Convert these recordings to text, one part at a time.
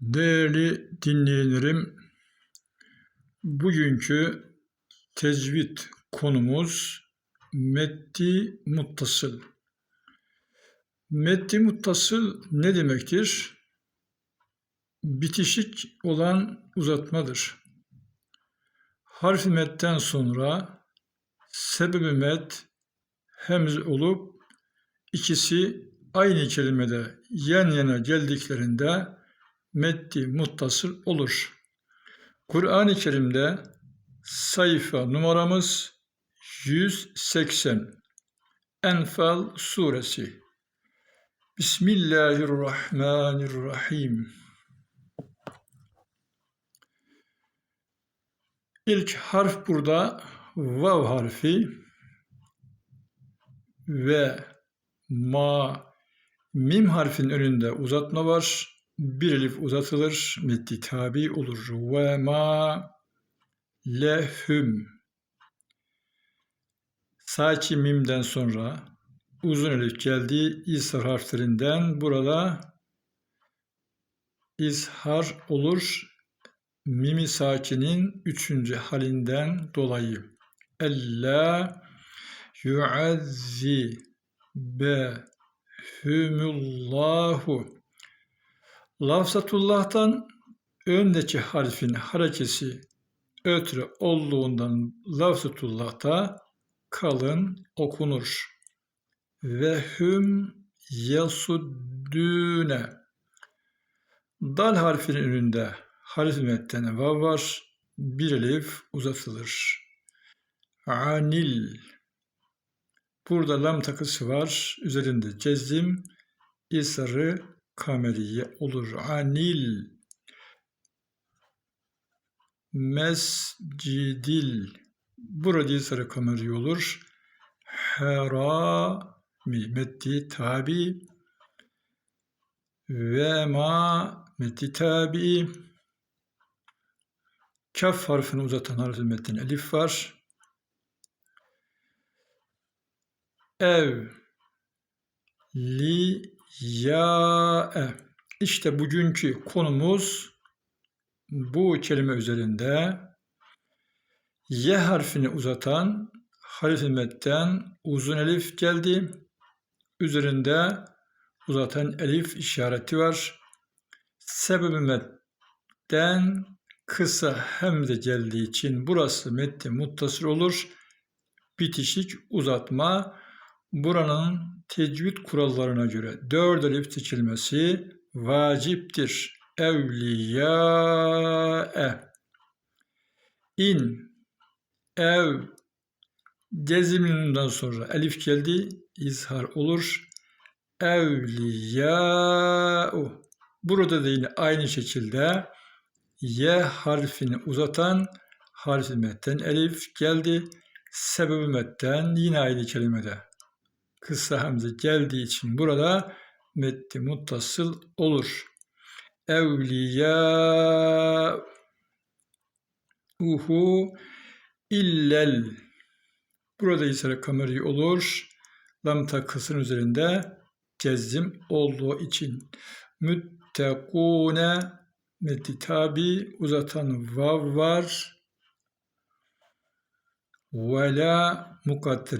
Değerli dinleyenlerim, bugünkü tecvid konumuz meddi muttasıl. Meddi muttasıl ne demektir? Bitişik olan uzatmadır. Harf-i metten sonra sebeb-i med hemz olup ikisi aynı kelimede yan yana geldiklerinde meddi muttasıl olur. Kur'an-ı Kerim'de sayfa numaramız 180. Enfal suresi. Bismillahirrahmanirrahim. İlk harf burada vav harfi ve ma mim harfin önünde uzatma var bir elif uzatılır, meddi tabi olur. Ve ma lehüm. Saki mimden sonra uzun elif geldi. İzhar harflerinden burada izhar olur. Mimi sakinin üçüncü halinden dolayı. Ella yuazzi behumullahu Lafzatullah'tan öndeki harfin harekesi ötre olduğundan lafzatullah'ta kalın okunur. Ve hüm yasuddüne. Dal harfinin önünde harf metten vav var. Bir elif uzatılır. Anil. Burada lam takısı var. Üzerinde cezim, isarı kameriye olur. Anil mescidil burada sarı kameri olur. Herami metti tabi ve ma metti tabi kaf harfini uzatan harfi metin elif var. Ev li ya e. İşte bugünkü konumuz bu kelime üzerinde Y harfini uzatan harf-i metten uzun elif geldi. Üzerinde uzatan elif işareti var. Sebebi metten kısa hem de geldiği için burası metti muttasır olur. Bitişik uzatma buranın tecvid kurallarına göre dört elif seçilmesi vaciptir. Evliyae in ev ceziminden sonra elif geldi izhar olur. Evliya'u burada da yine aynı şekilde y harfini uzatan harfi metten elif geldi. Sebebi metten yine aynı kelimede kısa hamze geldiği için burada metti muttasıl olur. Evliya uhu illel burada ise kameri olur. Lam takısın üzerinde cezim olduğu için müttekune metti tabi uzatan vav var. Ve la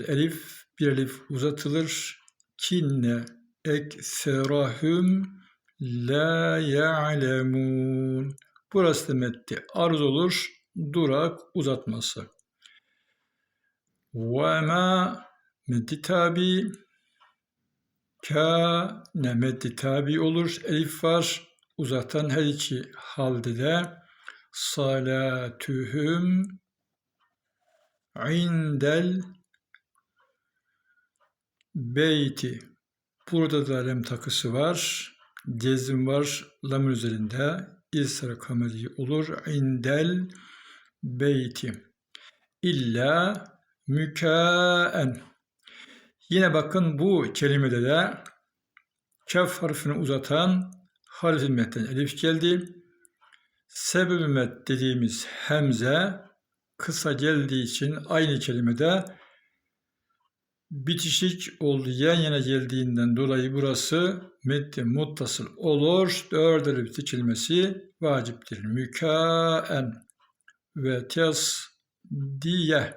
elif bir elif uzatılır. Kinne ekserahum la ya'lemun. Burası da metti arz olur. Durak uzatması. Ve ma meddi tabi ka ne meddi tabi olur. Elif var. Uzatan her iki halde de salatühüm indel beyti. Burada da lem takısı var. Cezim var. Lam üzerinde. İsra kameri olur. İndel beyti. İlla mükaen. Yine bakın bu kelimede de kaf harfini uzatan harf-i metten elif geldi. Sebeb-i met dediğimiz hemze kısa geldiği için aynı kelimede bitişik oldu yan yana geldiğinden dolayı burası medde muttasıl olur. Dört elif vaciptir. Mükaen ve tesdiye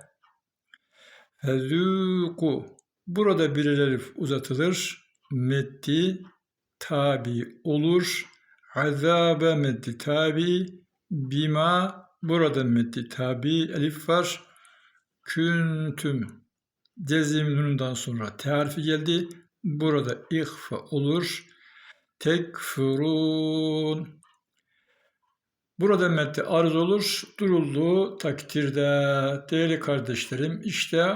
Fezûku Burada bir elif uzatılır. Meddi tabi olur. Azabe meddi tabi bima burada meddi tabi elif var. Küntüm cezim nunundan sonra T harfi geldi. Burada ihfa olur. Tekfurun Burada metni arz olur. Durulduğu takdirde değerli kardeşlerim işte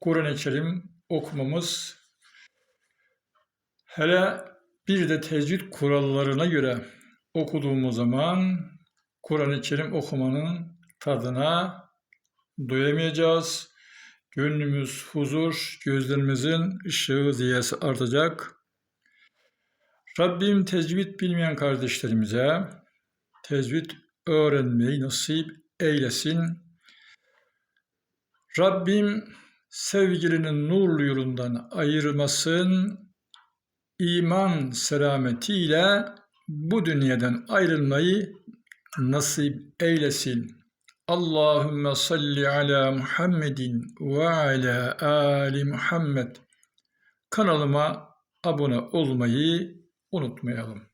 Kur'an-ı Kerim okumamız hele bir de tecvid kurallarına göre okuduğumuz zaman Kur'an-ı Kerim okumanın tadına doyamayacağız. Gönlümüz huzur, gözlerimizin ışığı ziyası artacak. Rabbim tecvid bilmeyen kardeşlerimize tecvid öğrenmeyi nasip eylesin. Rabbim sevgilinin nurlu yolundan ayırmasın. iman selametiyle bu dünyadan ayrılmayı nasip eylesin. Allahümme salli ala Muhammedin ve ala ali Muhammed. Kanalıma abone olmayı unutmayalım.